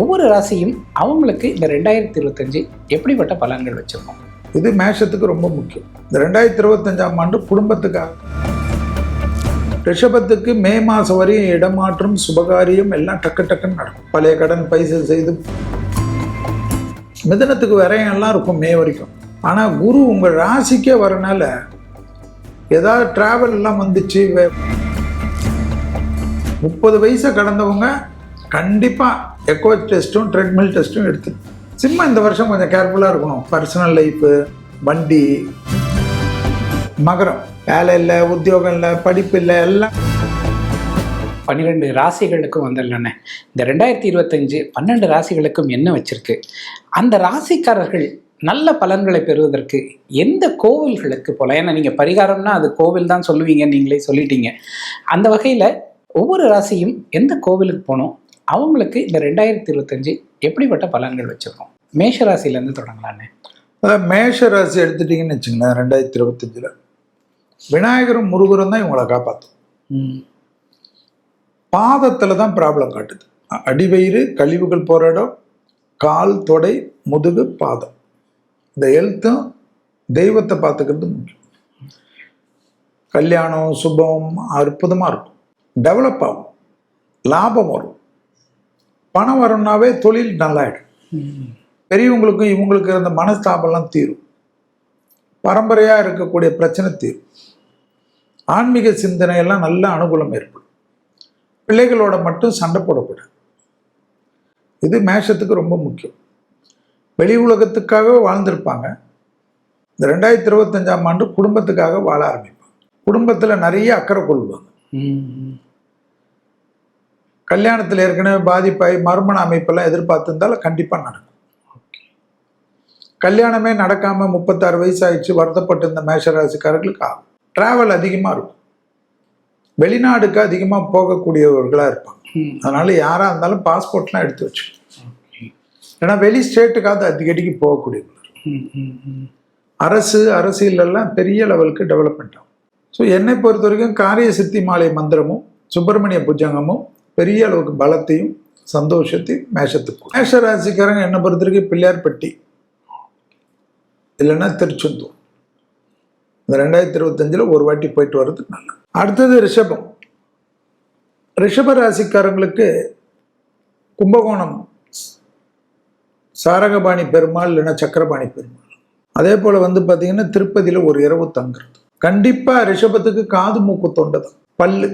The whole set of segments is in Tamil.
ஒவ்வொரு ராசியும் அவங்களுக்கு இந்த ரெண்டாயிரத்தி இருபத்தஞ்சு எப்படிப்பட்ட பலன்கள் வச்சிருக்கோம்? இது மேஷத்துக்கு ரொம்ப முக்கியம். இந்த ரெண்டாயிரத்தி இருபத்தஞ்சாம் ஆண்டு குடும்பத்துக்காக. ரிஷபத்துக்கு மே மாதம் வரையும் இடமாற்றம் சுபகாரியம் எல்லாம் டக்கு டக்குன்னு நடக்கும். பழைய கடன் பைசல் செய்து மிதனத்துக்கு விரயம் எல்லாம் இருக்கும் மே வரைக்கும். ஆனால் குரு உங்கள் ராசிக்கே வரனால ஏதாவது டிராவல் எல்லாம் வந்துச்சு முப்பது வயசை கடந்தவங்க கண்டிப்பாக எக்கோ டெஸ்ட்டும் ட்ரெட்மில் டெஸ்ட்டும் எடுத்து. சிம்மா இந்த வருஷம் கொஞ்சம் கேர்ஃபுல்லாக இருக்கணும். பர்சனல் லைஃபு வண்டி மகரம். வேலை இல்லை உத்தியோகம் இல்லை படிப்பு இல்லை எல்லாம். பன்னிரெண்டு ராசிகளுக்கும் வந்துடலண்ணே இந்த ரெண்டாயிரத்தி இருபத்தஞ்சு பன்னெண்டு ராசிகளுக்கும் என்ன வச்சிருக்கு? அந்த ராசிக்காரர்கள் நல்ல பலன்களை பெறுவதற்கு எந்த கோவில்களுக்கு போகலாம் ஏன்னா நீங்கள் பரிகாரம்னா அது கோவில் தான் சொல்லுவீங்க நீங்களே சொல்லிட்டீங்க. அந்த வகையில் ஒவ்வொரு ராசியும் எந்த கோவிலுக்கு போகணும்? அவங்களுக்கு இந்த ரெண்டாயிரத்தி இருபத்தஞ்சு எப்படிப்பட்ட பலன்கள் வச்சிருக்கோம்? மேஷ ராசியிலேருந்து தொடங்கலாண்ணே அதாவது மேஷ ராசி எடுத்துட்டிங்கன்னு வச்சுங்களேன் ரெண்டாயிரத்தி இருபத்தஞ்சில். விநாயகரும் முருகரும் தான் இவங்களை காப்பாற்றும் பாதத்தில் தான் ப்ராப்ளம் காட்டுது. அடிவயிறு கழிவுகள் போகிற இடம் கால் தொடை முதுகு பாதம். இந்த ஹெல்த்தும் தெய்வத்தை பார்த்துக்கிறது முக்கியம். கல்யாணம் சுபம் அற்புதமாக இருக்கும். டெவலப் ஆகும். லாபம் வரும். பணம் வரும்னாவே தொழில் நல்லாயிடும். பெரியவங்களுக்கும் இவங்களுக்கு இருந்த மனஸ்தாபம்லாம் தீரும். பரம்பரையாக இருக்கக்கூடிய பிரச்சனை தீரும். ஆன்மீக சிந்தனையெல்லாம் நல்ல அனுகூலம் ஏற்படும். பிள்ளைகளோட மட்டும் சண்டை போடக்கூடாது. இது மேஷத்துக்கு ரொம்ப முக்கியம். வெளி உலகத்துக்காக வாழ்ந்திருப்பாங்க. இந்த ரெண்டாயிரத்தி இருபத்தஞ்சாம் ஆண்டு குடும்பத்துக்காக வாழ ஆரம்பிப்பாங்க. குடும்பத்தில் நிறைய அக்கறை கொள்வாங்க. கல்யாணத்தில் ஏற்கனவே பாதிப்பாய் மறுமண அமைப்பெல்லாம் எதிர்பார்த்திருந்தாலும் கண்டிப்பாக நடக்கும். கல்யாணமே நடக்காமல் முப்பத்தாறு வயசு ஆயிடுச்சு வருத்தப்பட்டு இந்த மேஷராசிக்காரர்களுக்கு ஆகும். டிராவல் அதிகமாக இருக்கும். வெளிநாடுக்கு அதிகமாக போகக்கூடியவர்களாக இருப்பாங்க. அதனால யாராக இருந்தாலும் பாஸ்போர்ட்லாம் எடுத்து வச்சு ஏன்னா வெளி ஸ்டேட்டுக்காவது அடிக்கடிக்கு ம் அரசு அரசியலெல்லாம் பெரிய லெவலுக்கு டெவலப்மெண்ட் ஆகும். ஸோ என்னை பொறுத்த வரைக்கும் காரிய சித்தி மாலை மந்திரமும் சுப்பிரமணிய புஜங்கமும் பெரிய அளவுக்கு பலத்தையும் சந்தோஷத்தையும் மேஷத்துக்கு மேஷ ராசிக்காரங்க என்ன பொறுத்த வரைக்கும் பிள்ளையார்பட்டி இல்லைன்னா திருச்செந்தூர். இந்த ரெண்டாயிரத்தி இருபத்தஞ்சில் ஒரு வாட்டி போயிட்டு வர்றது நல்லது. அடுத்தது ரிஷபம். ரிஷப ராசிக்காரங்களுக்கு கும்பகோணம். சாரகபாணி பெருமாள் இல்லைன்னா சக்கரபாணி பெருமாள். அதே போல் வந்து பார்த்தீங்கன்னா திருப்பதியில் ஒரு இரவு தங்குறது. கண்டிப்பாக ரிஷபத்துக்கு காது மூக்கு தொண்டை தான். பல்லு.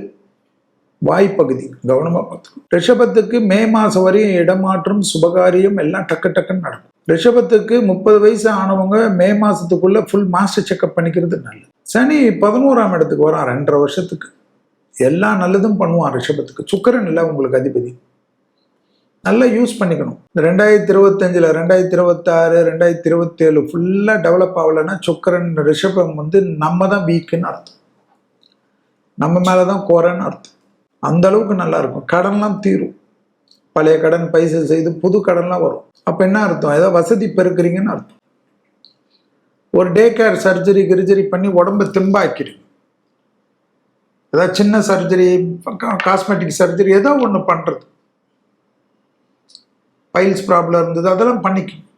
வாய்ப்பகுதி கவனமாக பார்த்துக்கணும். ரிஷபத்துக்கு மே மாதம் வரையும் இடமாற்றம் சுபகாரியம் எல்லாம் டக்கு டக்குன்னு நடக்கும். ரிஷபத்துக்கு முப்பது வயசு ஆனவங்க மே மாதத்துக்குள்ளே ஃபுல் மாஸ்டர் செக்அப் பண்ணிக்கிறது நல்லது. சனி பதினோராம் இடத்துக்கு வரான் ரெண்டரை வருஷத்துக்கு. எல்லா நல்லதும் பண்ணுவான் ரிஷபத்துக்கு. சுக்கரன் இல்லை உங்களுக்கு அதிபதி. நல்லா யூஸ் பண்ணிக்கணும். இந்த ரெண்டாயிரத்தி இருபத்தஞ்சில் ரெண்டாயிரத்தி இருபத்தாறு ரெண்டாயிரத்தி இருபத்தேழு ஃபுல்லாக டெவலப் ஆகலைன்னா சுக்கரன் ரிஷபம் வந்து நம்ம தான் வீக்குன்னு அர்த்தம். நம்ம மேலே தான் குறைன்னு அர்த்தம். அந்த அளவுக்கு நல்லா இருக்கும். கடன்லாம் தீரும். பழைய கடன் பைசா செய்து புது கடன்லாம் வரும். அப்போ என்ன அர்த்தம்? ஏதோ வசதி பெருக்கிறீங்கன்னு அர்த்தம். ஒரு டே கேர் சர்ஜரி கிரிஜரி பண்ணி உடம்ப திம்பாக்கிடுங்க ஏதாவது சின்ன சர்ஜரி காஸ்மெட்டிக் சர்ஜரி ஏதோ ஒன்று பண்ணுறது பைல்ஸ் ப்ராப்ளம் இருந்தது அதெல்லாம் பண்ணிக்கணும்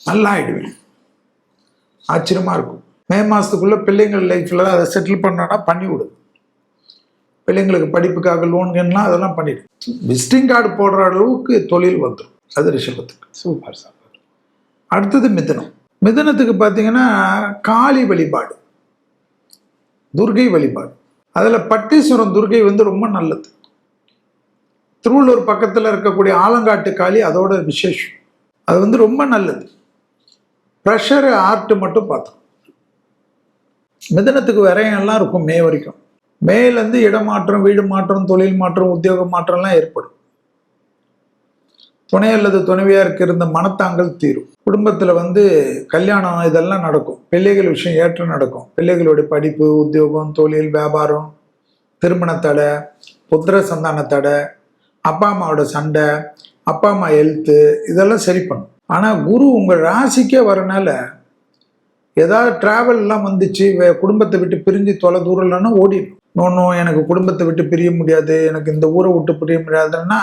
நல்லா ஆயிடுவேன் ஆச்சரியமாக இருக்கும். மே மாதத்துக்குள்ளே பிள்ளைங்கள் லைஃப்பில் அதை செட்டில் பண்ணோன்னா பண்ணி விடுது பிள்ளைங்களுக்கு படிப்புக்காக லோன்கள்லாம் அதெல்லாம் பண்ணிடு. விசிட்டிங் கார்டு போடுற அளவுக்கு தொழில் வந்துடும் அது ரிஷபத்துக்கு சூப்பர் சூப்பர் அடுத்தது மிதுனம். மிதுனத்துக்கு பார்த்தீங்கன்னா காளி வழிபாடு. துர்கை வழிபாடு. அதில் பட்டீஸ்வரம் துர்கை வந்து ரொம்ப நல்லது. திருவள்ளூர் பக்கத்தில் இருக்கக்கூடிய ஆலங்காட்டு காளி அதோட விசேஷம். அது வந்து ரொம்ப நல்லது. ப்ரெஷர் ஆர்ட் மட்டும் பார்த்தோம் மிதனத்துக்கு விரயம்லாம் இருக்கும் மே வரைக்கும். மேலேருந்து இடமாற்றம் வீடு மாற்றம் தொழில் மாற்றம் உத்தியோக மாற்றம்லாம் ஏற்படும். துணை அல்லது துணைவியாருக்கு இருந்த மனத்தாங்கல் தீரும். குடும்பத்தில் வந்து கல்யாணம் இதெல்லாம் நடக்கும். பிள்ளைகள் விஷயம் ஏற்ற நடக்கும். பிள்ளைகளுடைய படிப்பு உத்தியோகம் தொழில் வியாபாரம் திருமண தடை புத்திர சந்தான தடை அப்பா அம்மாவோட சண்டை அப்பா அம்மா ஹெல்த்து இதெல்லாம் சரி பண்ணும். ஆனால் குரு உங்கள் ராசிக்கே வரனால ஏதாவது ட்ராவல்லாம் வந்துச்சு வே- குடும்பத்தை விட்டு பிரிஞ்சு தொலை தூரம்லன்னா ஓடிடும் நோனும் எனக்கு குடும்பத்தை விட்டு பிரிய முடியாது எனக்கு இந்த ஊரை விட்டு பிரிய முடியாதுன்னா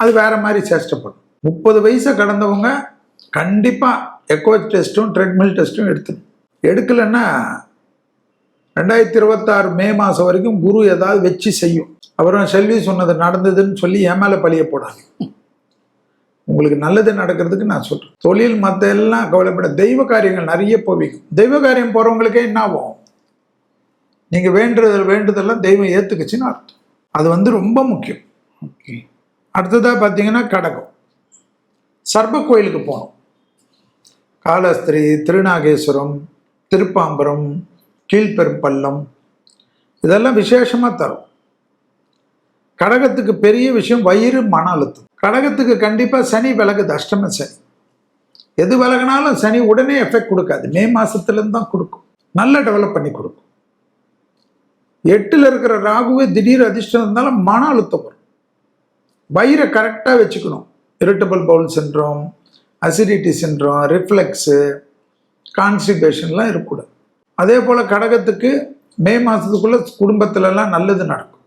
அது வேற மாதிரி சேஷ்டப்படும். முப்பது வயசை கடந்தவங்க கண்டிப்பாக எக்கோ டெஸ்ட்டும் ட்ரெட்மில் டெஸ்ட்டும் எடுத்துக்கணும். எடுக்கலைன்னா ரெண்டாயிரத்தி இருபத்தாறு மே மாதம் வரைக்கும் குரு ஏதாவது வச்சு செய்யும். அப்புறம் செல்வி சொன்னது நடந்ததுன்னு சொல்லி என் மேலே பழிய போடாது உங்களுக்கு நல்லது நடக்கிறதுக்கு நான் சொல்கிறேன் தொழில் மற்ற எல்லாம் கவலைப்பட தெய்வ காரியங்கள் நிறைய போவீங்க. தெய்வ காரியம் போகிறவங்களுக்கே என்ன ஆகும்? நீங்க வேண்டுதல் வேண்டுதெல்லாம் தெய்வம் ஏத்துக்குச்சுன்னு அர்த்தம். அது வந்து ரொம்ப முக்கியம். ஓகே அடுத்ததா பார்த்தீங்கன்னா கடகம். சர்ப கோயிலுக்கு போகணும் காலஸ்திரி திருநாகேஸ்வரம் திருப்பாம்பரம் கீழ்பெரும்பள்ளம் இதெல்லாம் விசேஷமா தரும். கடகத்துக்கு பெரிய விஷயம் வயிறு மன அழுத்தம். கடகத்துக்கு கண்டிப்பா சனி விலகுது அஷ்டம சனி. எது விலகினாலும் சனி உடனே எஃபெக்ட் கொடுக்காது. மே மாசத்துல இருந்து தான் கொடுக்கும். நல்லா டெவலப் பண்ணி கொடுக்கும். எட்டில் இருக்கிற ராகுவே திடீர் அதிர்ஷ்டம் இருந்தாலும் மன அழுத்தம் வரும். வயிறை கரெக்டாக வச்சுக்கணும். Irritable bowel syndrome acidity syndrome reflux கான்ஸ்டிபேஷன்லாம் இருக்கக்கூடாது. அதே போல் கடகத்துக்கு மே மாதத்துக்குள்ளே குடும்பத்துலலாம் நல்லது நடக்கும்.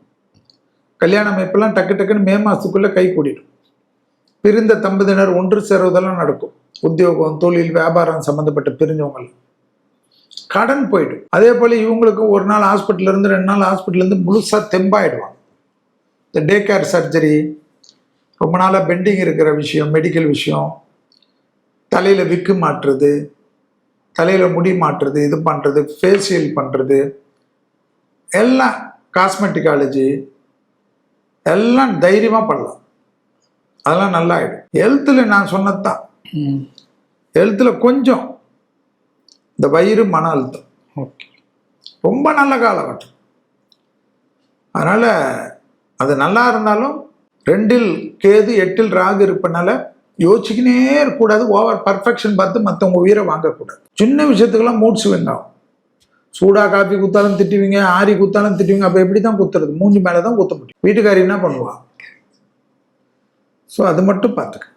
கல்யாண அமைப்பெல்லாம் டக்கு டக்குன்னு மே மாதத்துக்குள்ளே கை கூடிடும். பிரிந்த தம்பதியினர் ஒன்று சேருவதெல்லாம் நடக்கும். உத்தியோகம் தொழில் வியாபாரம் சம்மந்தப்பட்ட பிரிஞ்சவங்க கடன் போயிடும். அதே போல் இவங்களுக்கும் ஒரு நாள் ஹாஸ்பிட்டல்ல இருந்து ரெண்டு நாள் ஹாஸ்பிட்டல்ல இருந்து முழுசாக தெம்பாயிடுவாங்க. இந்த டே கேர் சர்ஜரி ரொம்ப நாளாக பெண்டிங் இருக்கிற விஷயம் மெடிக்கல் விஷயம் தலையில் விக்கு மாற்றுறது தலையில் முடி மாற்றுறது இது பண்ணுறது ஃபேஷியல் பண்ணுறது எல்லாம் காஸ்மெட்டிக்காலஜி எல்லாம் தைரியமாக பண்ணலாம். அதெல்லாம் நல்லா ஆகிடும் ஹெல்த்தில் நான் சொன்னது தான் ஹெல்த்தில் கொஞ்சம் இந்த வயிறு மன அழுத்தம். ஓகே. ரொம்ப நல்ல காலகட்டம். அதனால் அது நல்லா இருந்தாலும் ரெண்டில் கேது எட்டில் ராகு இருப்பனால யோசிச்சுக்கினே இருக்கக்கூடாது. ஓவர் பர்ஃபெக்ஷன் பார்த்து மற்றவங்க உயிரை வாங்கக்கூடாது. சின்ன விஷயத்துக்கெல்லாம் மூட் ஸ்விங் ஆகும் சூடாக காஃபி குத்தாலும் திட்டுவீங்க ஆரி குத்தாலும் திட்டுவீங்க அப்போ எப்படி தான் குத்துறது? மூஞ்சி மேலே தான் குத்த முடியும். வீட்டுக்காரி என்ன பண்ணுவா? ஸோ அது மட்டும் பார்த்துக்க.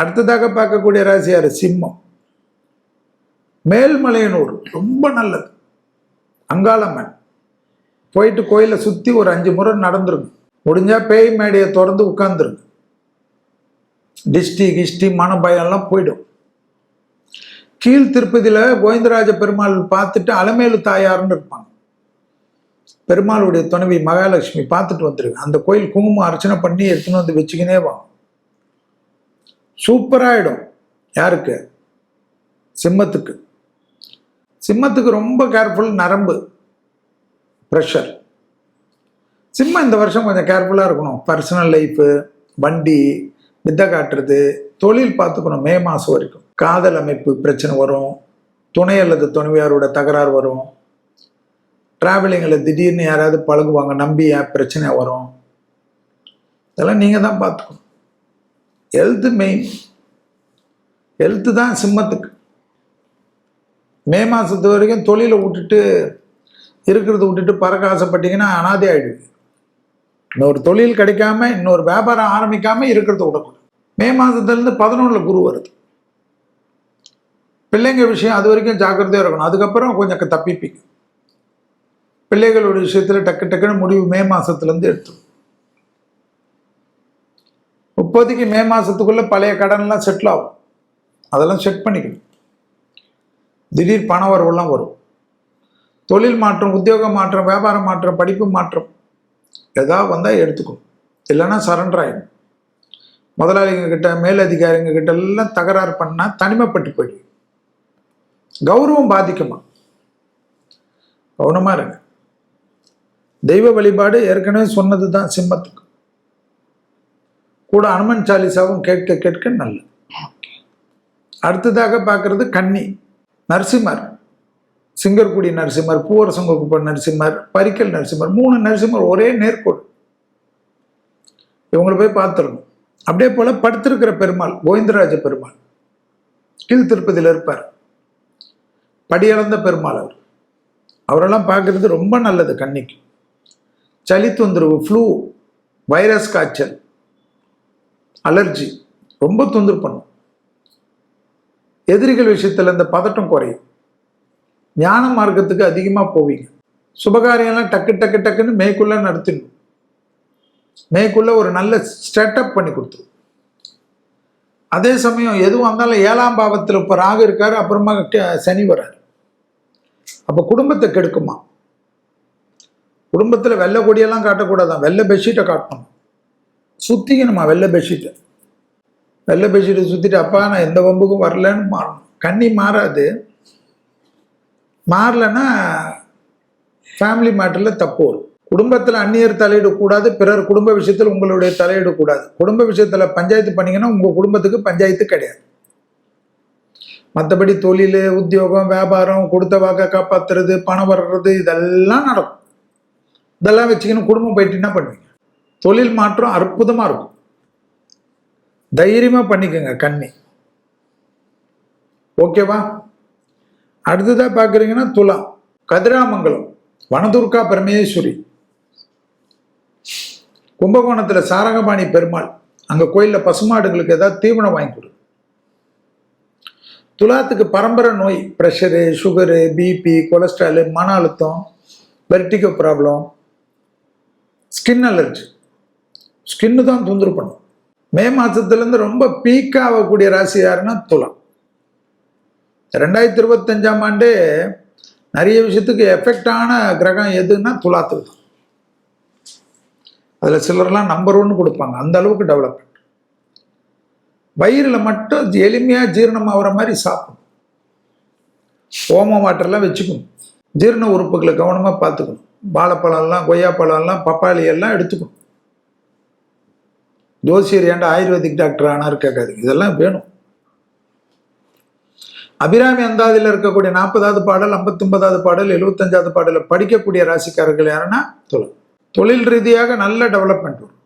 அடுத்ததாக பார்க்கக்கூடிய ராசி யார் சிம்மம். மேல்மலையனூர் ரொம்ப நல்லது. அங்காளம்மன். போயிட்டு கோயிலை சுற்றி ஒரு அஞ்சு முறை நடந்துருங்க. முடிஞ்சா பேய் மேடையை திறந்து உட்காந்துருங்க டிஸ்டி கிஷ்டி மனபயம்லாம் போயிடும். கீழ் திருப்பதியில் கோவிந்தராஜ பெருமாள் பார்த்துட்டு அலமேலு தாயார்னு இருப்பாங்க. பெருமாளுடைய துணைவி மகாலட்சுமி பார்த்துட்டு வந்துருங்க. அந்த கோயில் குங்குமம் அர்ச்சனை பண்ணி எடுத்துன்னு வந்து வச்சுக்கினே வா. சூப்பராகிடும் யாருக்கு? சிம்மத்துக்கு. சிம்மத்துக்கு ரொம்ப கேர்ஃபுல் நரம்பு. ப்ரெஷர் சிம்மம் இந்த வருஷம் கொஞ்சம் கேர்ஃபுல்லாக இருக்கணும். பர்சனல் லைஃபு வண்டி வித்தை காட்டுறது தொழில் பார்த்துக்கணும். மே மாதம் வரைக்கும். காதல் அமைப்பு பிரச்சனை வரும். துணை அல்லது துணைவியாரோட தகராறு வரும். ட்ராவலிங்கில் திடீர்னு யாராவது பழகுவாங்க நம்பி ஏன் பிரச்சனை வரும். இதெல்லாம் நீங்கள் தான் பார்த்துக்கணும். ஹெல்த்து மெயின் ஹெல்த்து தான் சிம்மத்துக்கு. மே மாதத்து வரைக்கும் தொழிலை விட்டுட்டு இருக்கிறத விட்டுட்டு பறக்க ஆசைப்பட்டீங்கன்னா அனாதை ஆயிடுவீங்க. இன்னொரு தொழில் கிடைக்காம இன்னொரு வியாபாரம் ஆரம்பிக்காம இருக்கிறத விடக்கூடாது. மே மாதத்துலேருந்து பதினொன்றில் குரு வருது. பிள்ளைங்க விஷயம் அது வரைக்கும் ஜாக்கிரதையாக இருக்கணும். அதுக்கப்புறம் கொஞ்சம் க- தப்பிப்பீங்க. பிள்ளைகளோட விஷயத்தில் டக்கு டக்குன்னு முடிவு மே மாதத்துலேருந்து எடுத்துடும் இப்போதைக்கு மே மாதத்துக்குள்ளே பழைய கடன்லாம் செட்டில் ஆகும். அதெல்லாம் செட் பண்ணிக்கணும். திடீர் பண வரவுலாம் வரும். தொழில் மாற்றம் உத்தியோக மாற்றம் வியாபார மாற்றம் படிப்பு மாற்றம் ஏதாவது வந்தால் எடுத்துக்கணும் இல்லைன்னா சரண்டர் ஆகிடும் முதலாளிங்க கிட்ட மேலதிகாரிங்க கிட்ட எல்லாம் தகராறு பண்ணால் தனிமைப்பட்டு போயிடும். கௌரவம் பாதிக்குமா? கவனமாக இருங்க. தெய்வ வழிபாடு ஏற்கனவே சொன்னது தான் சிம்மத்துக்கு. கூட அனுமன் சாலிசாவும் கேட்க கேட்க நல்லது. அடுத்ததாக பார்க்கறது கன்னி. நரசிம்மர் சிங்கர்குடி நரசிம்மர் பூவரசங்குப்பம் நரசிம்மர் பரிக்கல் நரசிம்மர் மூணு நரசிம்மர் ஒரே நேர்கோடு. இவங்களை போய் பார்த்துடணும். அப்படியே போல படுத்திருக்கிற பெருமாள் கோவிந்தராஜ பெருமாள் கீழ் திருப்பதியில் இருப்பார். படியளந்த பெருமாள் அவர். அவரெல்லாம் பார்க்கறது ரொம்ப நல்லது கண்ணிக்கு. சளி தொந்தரவு ஃப்ளூ வைரஸ் காய்ச்சல் அலர்ஜி ரொம்ப தொந்தரவு பண்ணும். எதிரிகள் விஷயத்தில் இந்த பதட்டம் குறையும். ஞான மார்க்கத்துக்கு அதிகமாக போவீங்க. சுபகாரியம்லாம் டக்கு டக்கு டக்குன்னு மேய்க்குள்ள நடத்திடணும். மேக்குள்ள ஒரு நல்ல ஸ்டெட்டப் பண்ணி கொடுத்துரும். அதே சமயம் எதுவும் வந்தாலும் ஏழாம் பாவத்தில் இப்போ ராகு இருக்காரு அப்புறமா சனி வராரு. அப்போ குடும்பத்தை கெடுக்குமா? குடும்பத்தில் வெள்ளை கொடியெல்லாம் காட்டக்கூடாதான். வெள்ளை பெட்ஷீட்டை காட்டணும். சுத்திக்கணுமா வெள்ளை பெட்ஷீட்டை வெள்ளை பெட்ஷீட்டை சுற்றிட்டு அப்பா நான் எந்த வம்புக்கும் வரலன்னு மாறணும் கண்ணி மாறாது. மாறலன்னா ஃபேமிலி மேட்டரில் தப்பு வரும். குடும்பத்தில் அந்நியர் தலையிடக்கூடாது பிறர் குடும்ப விஷயத்தில் உங்களுடைய தலையிடக்கூடாது. குடும்ப விஷயத்தில் பஞ்சாயத்து பண்ணிங்கன்னா உங்கள் குடும்பத்துக்கு பஞ்சாயத்து கிடையாது. மற்றபடி தொழில் உத்தியோகம் வியாபாரம் கொடுத்த வாக்கை காப்பாற்றுறது பணம் வர்றது இதெல்லாம் நடக்கும். இதெல்லாம் வச்சுக்கின்னு குடும்பம் போயிட்டு என்ன பண்ணுவீங்க? தொழில் மாற்றம் அற்புதமாக இருக்கும். தைரியமாக பண்ணிக்கோங்க கன்னி ஓகேவா அடுத்ததாக பார்க்குறீங்கன்னா துலாம். கதிராமங்கலம் வனதுர்கா பரமேஸ்வரி. கும்பகோணத்தில் சாரங்கபாணி பெருமாள் அங்கே கோயிலில் பசுமாடுகளுக்கு ஏதாவது தீவனம் வாங்கி கொடு. துலாத்துக்கு பரம்பரை நோய் ப்ரெஷரு சுகரு பிபி கொலஸ்ட்ராலு மன அழுத்தம் vertigo problem skin allergy skin தான் தொந்தரவு பண்ணும். மே மாதத்துலேருந்து ரொம்ப பீக்காக ஆகக்கூடிய ராசி யாருன்னா துலாம். ரெண்டாயிரத்தி இருபத்தஞ்சாம் ஆண்டு நிறைய விஷயத்துக்கு எஃபெக்டான கிரகம் எதுன்னா துலாத்துக்கு தான். அதில் சிலர்லாம் நம்பர் ஒன்று கொடுப்பாங்க. அந்த அளவுக்கு டெவலப்மெண்ட் வயிறில் மட்டும் எளிமையாக ஜீரணம் ஆகிற மாதிரி சாப்பிடும். ஓம வாட்டர்லாம் வச்சுக்கணும். ஜீரண உறுப்புகளை கவனமாக பார்த்துக்கணும். வாழைப்பழம்லாம் கொய்யாப்பழம்லாம் பப்பாளி எல்லாம் எடுத்துக்கணும். ஜோசியர் ஏன்டா ஆயுர்வேதிக் டாக்டர் ஆனார் கேட்காதுங்க இதெல்லாம் வேணும். அபிராமி அந்தாதியில் இருக்கக்கூடிய நாற்பதாவது பாடல் ஐம்பத்தொன்பதாவது பாடல் எழுபத்தஞ்சாவது பாடலில் படிக்கக்கூடிய ராசிக்காரர்கள் யாருன்னா தொழில். தொழில் ரீதியாக நல்ல டெவலப்மெண்ட் வரும்.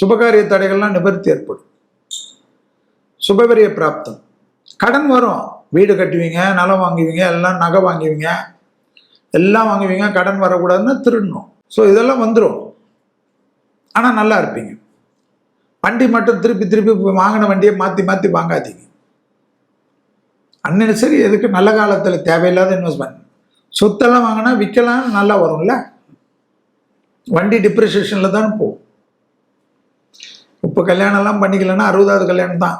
சுபகாரிய தடைகள்லாம் நிவர்த்தி ஏற்படும். சுபபெரிய பிராப்தம். கடன் வரும். வீடு கட்டுவீங்க நிலம் வாங்குவீங்க எல்லாம் நகை வாங்குவீங்க. எல்லாம் வாங்குவீங்க கடன் வரக்கூடாதுன்னு திருடணும். ஸோ இதெல்லாம் வந்துடும் ஆனால் நல்லா இருப்பீங்க. வண்டி மட்டும் திருப்பி திருப்பி வாங்கின வண்டியை மாற்றி மாற்றி வாங்காதீங்க. சரி எதுக்கு நல்ல காலத்தில் தேவையில்லாத இன்வெஸ்ட்மெண்ட் சொத்தெல்லாம் வாங்கினா விற்கலாம் நல்லா வரும்ல. வண்டி டிப்ரிசியேஷனில் தானே போகும். இப்போ கல்யாணம்லாம் பண்ணிக்கலன்னா அறுபதாவது கல்யாணம் தான்.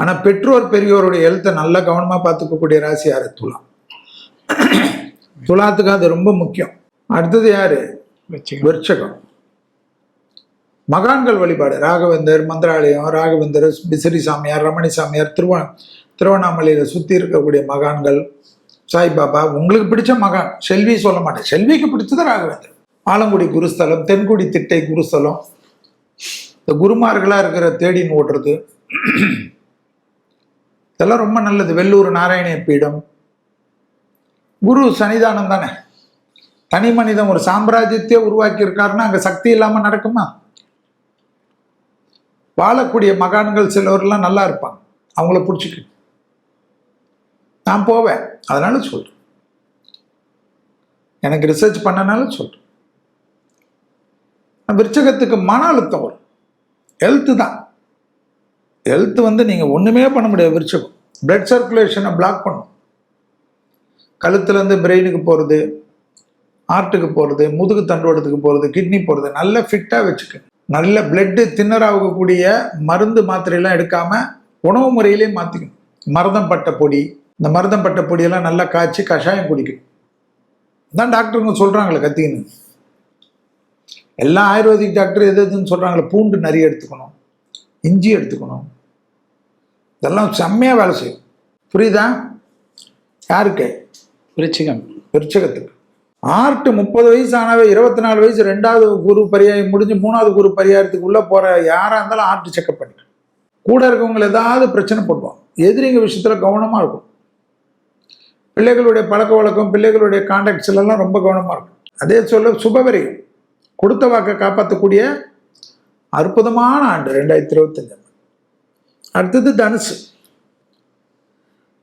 ஆனால் பெற்றோர் பெரியோருடைய எழுத்தை நல்லா கவனமாக பார்த்துக்கக்கூடிய ராசி யார்? துலாம். துலாத்துக்கு அது ரொம்ப முக்கியம். அடுத்தது யாரு? விருச்சகம். மகான்கள் வழிபாடு. ராகவேந்தர் மந்திராலயம் ராகவேந்தர் பிசிறி சாமியார் ரமணி சாமியார் திருவ திருவண்ணாமலையில் சுற்றி இருக்கக்கூடிய மகான்கள் சாய்பாபா உங்களுக்கு பிடிச்ச மகான் செல்வி சொல்ல மாட்டேன். செல்விக்கு பிடிச்சது ராகவேந்தர். ஆலங்குடி குருஸ்தலம் தென்குடி திட்டை குருஸ்தலம். இந்த குருமார்களாக இருக்கிற தேடின்னு ஓட்டுறது. இதெல்லாம் ரொம்ப நல்லது. வெள்ளூர் நாராயணிய பீடம். குரு சன்னிதானம் தானே. தனி மனிதன் ஒரு சாம்ராஜ்யத்தையே உருவாக்கி இருக்காருன்னா அங்கே சக்தி இல்லாமல் நடக்குமா? வாழக்கூடிய மகான்கள் சிலவர்லாம் நல்லா இருப்பாங்க. அவங்கள பிடிச்சிக்க நான் போவேன். அதனால சொல்கிறேன் எனக்கு ரிசர்ச் பண்ணனால சொல்கிறேன் விருச்சகத்துக்கு மன அழுத்தம் வரும். ஹெல்த்து தான். ஹெல்த் வந்து நீங்கள் ஒன்றுமே பண்ண முடியாது விருச்சகம். பிளட் சர்க்குலேஷனை பிளாக் பண்ணும். கழுத்துலேருந்து பிரெயினுக்கு போகிறது ஹார்ட்டுக்கு போகிறது முதுகு தண்டோடத்துக்கு போகிறது கிட்னி போகிறது நல்லா ஃபிட்டாக வச்சுக்க நல்ல பிளட்டு தின்னராகக்கூடிய மருந்து மாத்திரையெல்லாம் எடுக்காமல் உணவு முறையிலே மாற்றிக்கணும் மருதம் பட்ட பொடி இந்த மருதம் பட்ட பொடியெல்லாம் நல்லா காய்ச்சி கஷாயம் குடிக்கணும். தான் டாக்டருங்க சொல்கிறாங்களே கத்திக்கின்னு எல்லா ஆயுர்வேதிக் டாக்டர் எது எதுன்னு சொல்கிறாங்களே பூண்டு நிறைய எடுத்துக்கணும் இஞ்சி எடுத்துக்கணும். இதெல்லாம் செம்மையாக வேலை செய்யும். புரியுதா? யாருக்கு? விருச்சிகம். விருச்சகத்துக்கு. ஆர்ட் முப்பது வயசு ஆனாவே இருபத்தி நாலு வயசு ரெண்டாவது குரு பரியாயம் முடிஞ்சு மூணாவது குரு பரிகாரத்துக்கு உள்ளே போகிற யாராக இருந்தாலும் ஆர்ட் செக்அப் பண்ணிட்டு கூட இருக்கவங்க ஏதாவது பிரச்சனை பண்ணுவாங்க எதிரிங்க விஷயத்தில் கவனமாக இருக்கும். பிள்ளைகளுடைய பழக்க வழக்கம் பிள்ளைகளுடைய கான்டாக்ட்ஸ்லாம் ரொம்ப கவனமாக இருக்கும். அதே சொல்ல சுபவரி கொடுத்த வாக்கை காப்பாற்றக்கூடிய அற்புதமான ஆண்டு ரெண்டாயிரத்தி இருபத்தஞ்சு. அடுத்தது தனுசு.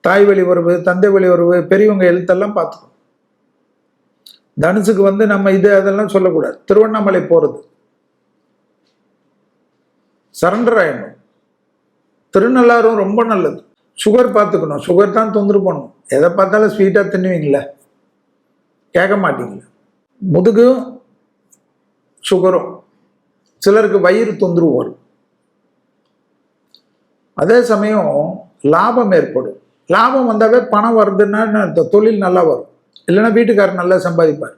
தாய் வழி உறவு தந்தை வழி உறவு பெரியவங்க எழுத்தெல்லாம் பார்த்துக்கணும். தனுசுக்கு வந்து நம்ம இது அதெல்லாம் சொல்லக்கூடாது. திருவண்ணாமலை போகிறது சரண்டர் ஆயிடணும். திருநள்ளாரும் ரொம்ப நல்லது. சுகர் பார்த்துக்கணும். சுகர் தான் தொந்தரவு பண்ணணும். எதை பார்த்தாலும் ஸ்வீட்டாக தின்னுவீங்களே கேட்க மாட்டீங்களே முதுகும் சுகரும் சிலருக்கு வயிறு தொந்தரவு வரும். அதே சமயம் லாபம் ஏற்படும். லாபம் வந்தாவே பணம் வருதுன்னா தொழில் நல்லா வரும். இல்லைன்னா வீட்டுக்காரர் நல்லா சம்பாதிப்பார்.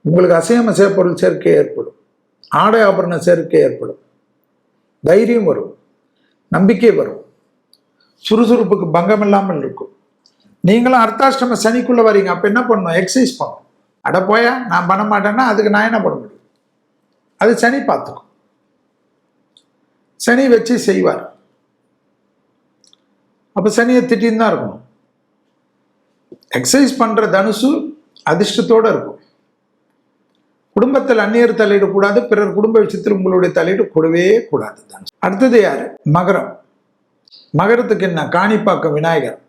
உங்களுக்கு அசையம் அசைய பொருள் சேர்க்கை ஏற்படும். ஆடை ஆபரண சேர்க்கை ஏற்படும். தைரியம் வரும். நம்பிக்கை வரும். சுறுசுறுப்புக்கு பங்கம் இல்லாமல் இருக்கும். நீங்களும் அர்த்தாஷ்டம சனிக்குள்ளே வரீங்க. அப்போ என்ன பண்ணணும்? எக்ஸசைஸ் பண்ணணும். அட போயா நான் பண்ண மாட்டேன்னா அதுக்கு நான் என்ன பண்ண முடியும்? அது சனி பார்த்துக்கும். சனி வச்சு செய்வார். அப்போ சனியை திட்டின்னு தான் இருக்கணும். எக்ஸசைஸ் பண்ணுற தனுசு அதிர்ஷ்டத்தோட இருக்கும். குடும்பத்தில் அந்நியர் தலையிடக்கூடாது பிறர் குடும்ப விஷயத்தில் உங்களுடைய தலையீடு கூடவே கூடாது தனுசு. அடுத்தது யார்? மகரம். மகரத்துக்கு என்ன? காணிப்பாக்கம் விநாயகர்.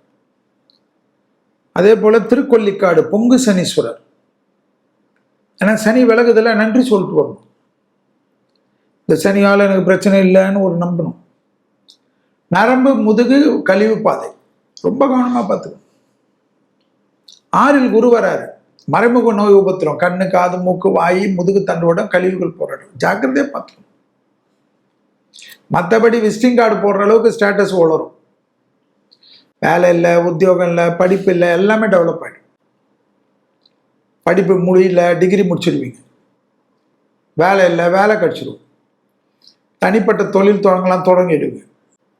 அதே போல் திருக்கொல்லிக்காடு பொங்கு சனீஸ்வரர். ஏன்னா சனி விலகுதில் நன்றி சொல்லிட்டு வரணும். இந்த சனியால் எனக்கு பிரச்சனை இல்லைன்னு ஒரு நம்பணும். நரம்பு முதுகு கழிவு பாதை. ரொம்ப கவனமாக பார்த்துக்கணும். ஆறில் குரு வராரு. மறைமுக நோய் உபத்திரம். கண்ணு காது மூக்கு வாய் முதுகு தண்டோட கழிவுகள் போராடும் ஜாக்கிரதையாக பார்த்துக்கணும். மற்றபடி விசிட்டிங் கார்டு போடுற அளவுக்கு ஸ்டேட்டஸ் வளரும். வேலை இல்லை உத்தியோகம் இல்லை படிப்பு இல்லை எல்லாமே டெவலப் ஆகிடும் படிப்பு முடியல டிகிரி முடிச்சிடுவீங்க வேலை இல்லை வேலை கிடச்சிடும் தனிப்பட்ட தொழில் தொடங்கலாம் தொடங்கிடுங்க.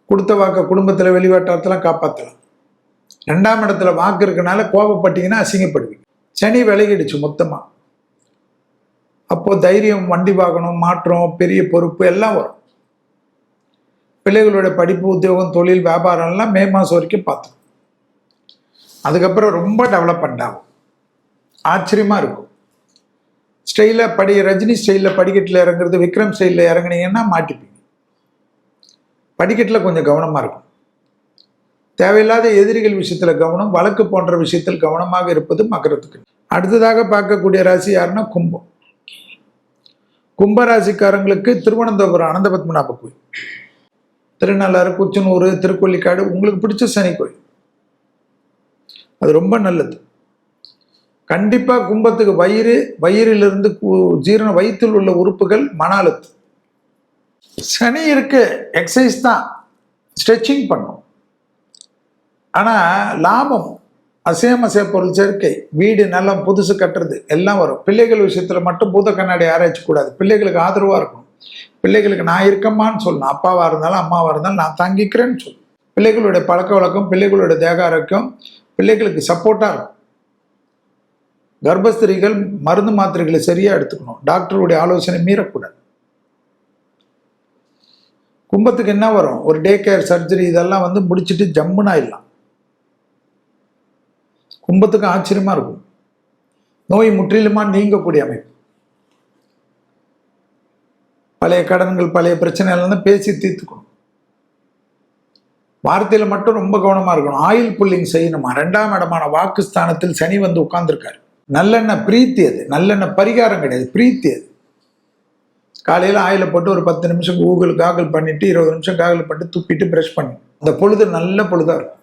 கொடுத்த வாக்க குடும்பத்தில் வெளிவாட்டாரத்தெல்லாம் காப்பாற்றலாம் ரெண்டாம் இடத்துல வாக்கு இருக்கனால கோபப்பட்டீங்கன்னா அசிங்கப்படுவீங்க. சனி விலகிடுச்சு மொத்தமாக அப்போது தைரியம் வண்டி வாகனம் மாற்றம் பெரிய பொறுப்பு எல்லாம் வரும். பிள்ளைகளோட படிப்பு உத்தியோகம் தொழில் வியாபாரம் எல்லாம் மே மாதம் வரைக்கும் பார்த்தோம் அதுக்கப்புறம் ரொம்ப டெவலப்மெண்ட் ஆகும் ஆச்சரியமாக இருக்கும். ஸ்டைலில் படி ரஜினி ஸ்டைலில் படிக்கட்டில் இறங்குறது விக்ரம் ஸ்டைலில் இறங்குனீங்கன்னா மாட்டிப்பீங்க. படிக்கட்டில் கொஞ்சம் கவனமாக இருக்கும் தேவையில்லாத எதிரிகள் விஷயத்தில் கவனம் வழக்கு போன்ற விஷயத்தில் கவனமாக இருப்பது மகரத்துக்கு. அடுத்ததாக பார்க்கக்கூடிய ராசி யாருன்னா கும்பம். கும்பராசிக்காரங்களுக்கு திருவனந்தபுரம் அனந்த பத்மநாப கோயில். திருநள்ளாறு குச்சனூர் திருக்கொல்லிக்காடு உங்களுக்கு பிடிச்ச சனி கோயில். அது ரொம்ப நல்லது. கண்டிப்பாக கும்பத்துக்கு வயிறு வயிறிலிருந்து ஜீரண வயிற்றில் உள்ள உறுப்புகள் மன அழுத்தம். சனி இருக்கு எக்ஸசைஸ் தான். ஸ்ட்ரெச்சிங் பண்ணும். ஆனால் லாபம் அசையம் பொருள் சேர்க்கை வீடு நிலம் புதுசு கட்டுறது எல்லாம் வரும். பிள்ளைகள் விஷயத்தில் மட்டும் பூத கண்ணாடி ஆராய்ச்சி கூடாது. பிள்ளைகளுக்கு ஆதரவாக இருக்கணும். பிள்ளைகளுக்கு நான் இருக்கம்மான்னு சொல்லணும். அப்பாவாக இருந்தாலும் அம்மாவாக இருந்தாலும் நான் தங்கிக்கிறேன்னு சொல்லணும். பிள்ளைகளுடைய பழக்க வழக்கம் பிள்ளைகளுடைய தேக ஆரோக்கியம் பிள்ளைகளுக்கு சப்போர்ட்டாக இருக்கும் கர்ப்பஸ்திரிகள் மருந்து மாத்திரைகளை சரியாக எடுத்துக்கணும். டாக்டருடைய ஆலோசனை மீறக்கூடாது. கும்பத்துக்கு என்ன வரும்? ஒரு டே கேர் சர்ஜரி இதெல்லாம் வந்து முடிச்சுட்டு ஜம்முன்னு ஆயிடலாம். கும்பத்துக்கு ஆச்சரியமா இருக்கும். நோய் முற்றிலுமா நீங்கக்கூடிய அமைப்பு. பழைய கடன்கள் பழைய பிரச்சனைகள் வந்து பேசி தீர்த்துக்கணும். வார்த்தையில் மட்டும் ரொம்ப கவனமா இருக்கணும். ஆயில் புல்லிங் செய்யணுமா? ரெண்டாம் இடமான வாக்குஸ்தானத்தில் சனி வந்து உட்கார்ந்துருக்காரு. நல்லெண்ணெய் பிரீத்தி அது. நல்லெண்ணெய் பரிகாரம் கிடையாது. பிரீத்தி அது. காலையில் ஆயில போட்டு ஒரு பத்து நிமிஷம் கூகுள் காகல் பண்ணிட்டு இருபது நிமிஷம் காகல் பண்ணிட்டு துப்பிட்டு ப்ரஷ் பண்ணு. அந்த பொழுது நல்ல பொழுதாக இருக்கும்.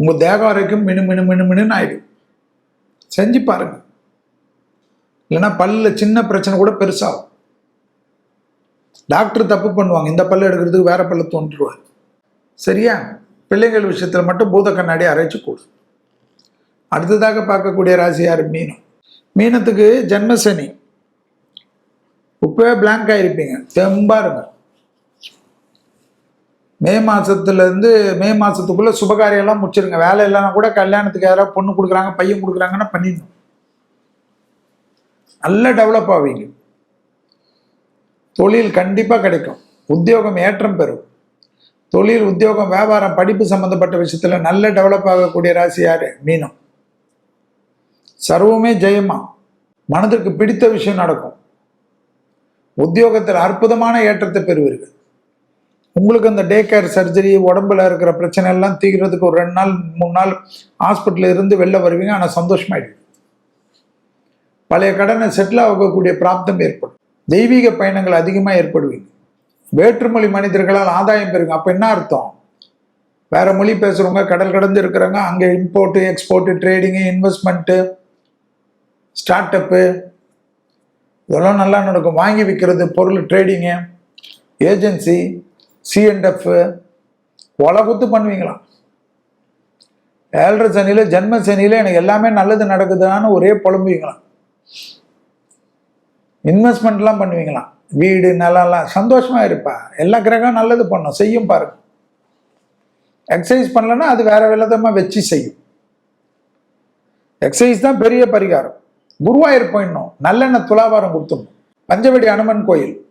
உங்கள் தேக ஆரோக்கியம் மினு மினு மினு மினுன்னு ஆயிடும். செஞ்சு பாருங்க. இல்லைன்னா பல்லில் சின்ன பிரச்சனை கூட பெருசாகும். டாக்டர் தப்பு பண்ணுவாங்க. இந்த பல்லு எடுக்கிறதுக்கு வேற பல்லு தோன்றுவார் சரியா? பிள்ளைகள் விஷயத்துல மட்டும் பூத கண்ணாடி அரைச்சு கூடும் அடுத்ததாக பார்க்கக்கூடிய ராசி யார்? மீனம். மீனத்துக்கு ஜென்மசனி இப்போவே பிளாங்க் ஆகிருப்பீங்க தெம்பாருங்க. மே மாதத்துலேருந்து மே மாதத்துக்குள்ளே சுபகாரியெல்லாம் முடிச்சிருங்க. வேலை இல்லைன்னா கூட கல்யாணத்துக்கு யாராவது பொண்ணு கொடுக்குறாங்க பையன் கொடுக்குறாங்கன்னா பண்ணிடணும். நல்லா டெவலப் ஆவீங்க. தொழில் கண்டிப்பாக கிடைக்கும். உத்தியோகம் ஏற்றம் பெறும். தொழில் உத்தியோகம் வியாபாரம் படிப்பு சம்மந்தப்பட்ட விஷயத்தில் நல்ல டெவலப் ஆகக்கூடிய ராசி யார்? மீனம். சர்வமே ஜெயமா. மனதிற்கு பிடித்த விஷயம் நடக்கும். உத்தியோகத்தில் அற்புதமான ஏற்றத்தை பெறுவீர்கள். உங்களுக்கு அந்த டே கேர் சர்ஜரி உடம்புல இருக்கிற பிரச்சனை எல்லாம் தீர்க்கிறதுக்கு ஒரு ரெண்டு நாள் மூணு நாள் ஹாஸ்பிட்டலில் இருந்து வெளில வருவீங்க ஆனால் சந்தோஷமாயிடுவீங்க. பழைய கடனை செட்டில் ஆகக்கூடிய பிராப்தம் ஏற்படும். தெய்வீக பயணங்கள் அதிகமாக ஏற்படுவீங்க. வேற்றுமொழி மனிதர்களால் ஆதாயம் பெறுங்க அப்போ என்ன அர்த்தம்? வேற மொழி பேசுகிறவங்க கடல் கடந்து இருக்கிறவங்க அங்கே import export trading investment start up இதெல்லாம் நல்லா நடக்கும். வாங்கி விற்கிறது பொருள் ட்ரேடிங்கு ஏஜென்சி சிஎன்டெஃப் கொலை குத்து பண்ணுவீங்களாம். ஏழரை சனியில் ஜென்ம சனியில் எனக்கு எல்லாமே நல்லது நடக்குதுன்னு ஒரே புலம்புவீங்களாம். இன்வெஸ்ட்மெண்ட்லாம் பண்ணுவீங்களாம். வீடு நிலம்லாம் சந்தோஷமாக இருப்பா. எல்லா கிரகம் நல்லது பண்ணும். செய்யும் பாருங்க. எக்ஸசைஸ் பண்ணலன்னா அது வேற விதமாக வச்சு செய்யும். எக்ஸசைஸ் தான் பெரிய பரிகாரம். குருவாயூர் போயிடணும். நல்லெண்ணெய் துலாபாரம் கொடுத்துடணும். பஞ்சவடி அனுமன் கோயில்.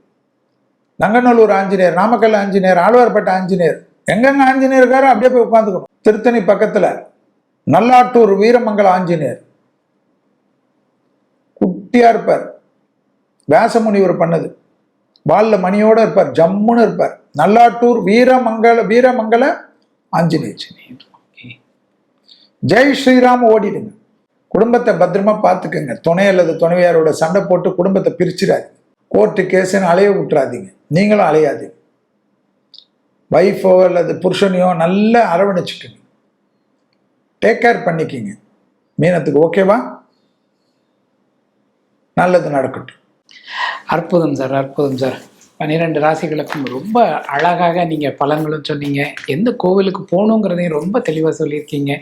நங்கநல்லூர் ஆஞ்சநேயர் நாமக்கல் ஆஞ்சநேயர் ஆழ்வார்பேட்டை ஆஞ்சநேயர். எங்கெங்க ஆஞ்சநேயர் இருக்காரோ அப்படியே போய் உட்காந்துக்கணும். திருத்தணி பக்கத்தில் நல்லாட்டூர் வீரமங்கல ஆஞ்சநேயர். குட்டியாக இருப்பார். வேசமுனிவர் பண்ணது. வால்ல மணியோட இருப்பார். ஜம்முன்னு இருப்பார். நல்லாட்டூர் வீரமங்கல வீரமங்கல ஆஞ்சநேயர். ஜெய் ஸ்ரீராம் ஓடிடுங்க. குடும்பத்தை பத்திரமா பார்த்துக்கங்க. துணை அல்லது துணைவியாரோட சண்டை போட்டு குடும்பத்தை பிரிச்சிடாது கோர்ட்டு கேஸுன்னு அலைய விட்டுறாதீங்க. நீங்களும் அலையாதீங்க. ஒய்ஃபோ அல்லது புருஷனையோ நல்லா அரவணைச்சுக்குங்க டேக் கேர் பண்ணிக்கிங்க. மீனத்துக்கு ஓகேவா நல்லது நடக்கட்டும். அற்புதம் சார் அற்புதம் சார். பன்னிரெண்டு ராசிகளுக்கும் ரொம்ப அழகாக நீங்கள் பலன்களும் சொன்னீங்க. எந்த கோவிலுக்கு போகணுங்கிறதையும் ரொம்ப தெளிவாக சொல்லியிருக்கீங்க.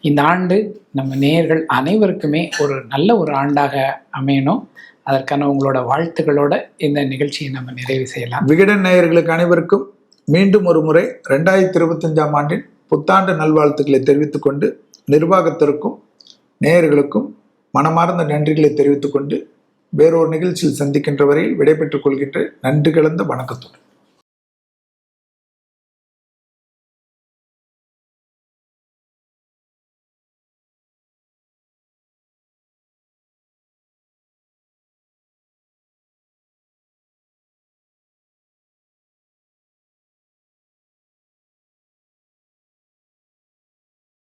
இந்த ஆண்டு நம்ம நேயர்கள் அனைவருக்குமே ஒரு நல்ல ஒரு ஆண்டாக அமையணும். அதற்கான உங்களோட வாழ்த்துக்களோட இந்த நிகழ்ச்சியை நம்ம நிறைவு செய்யலாம். விகடன் நேயர்களுக்கு அனைவருக்கும் மீண்டும் ஒரு முறை ரெண்டாயிரத்தி இருபத்தஞ்சாம் ஆண்டின் புத்தாண்டு நல்வாழ்த்துக்களை தெரிவித்துக் கொண்டு நிர்வாகத்திற்கும் நேயர்களுக்கும் மனமார்ந்த நன்றிகளை தெரிவித்துக் கொண்டு வேறொரு நிகழ்ச்சியில் சந்திக்கின்ற வரையில் விடைபெற்றுக் கொள்கின்ற நன்றி கலந்த வணக்கத்துடன்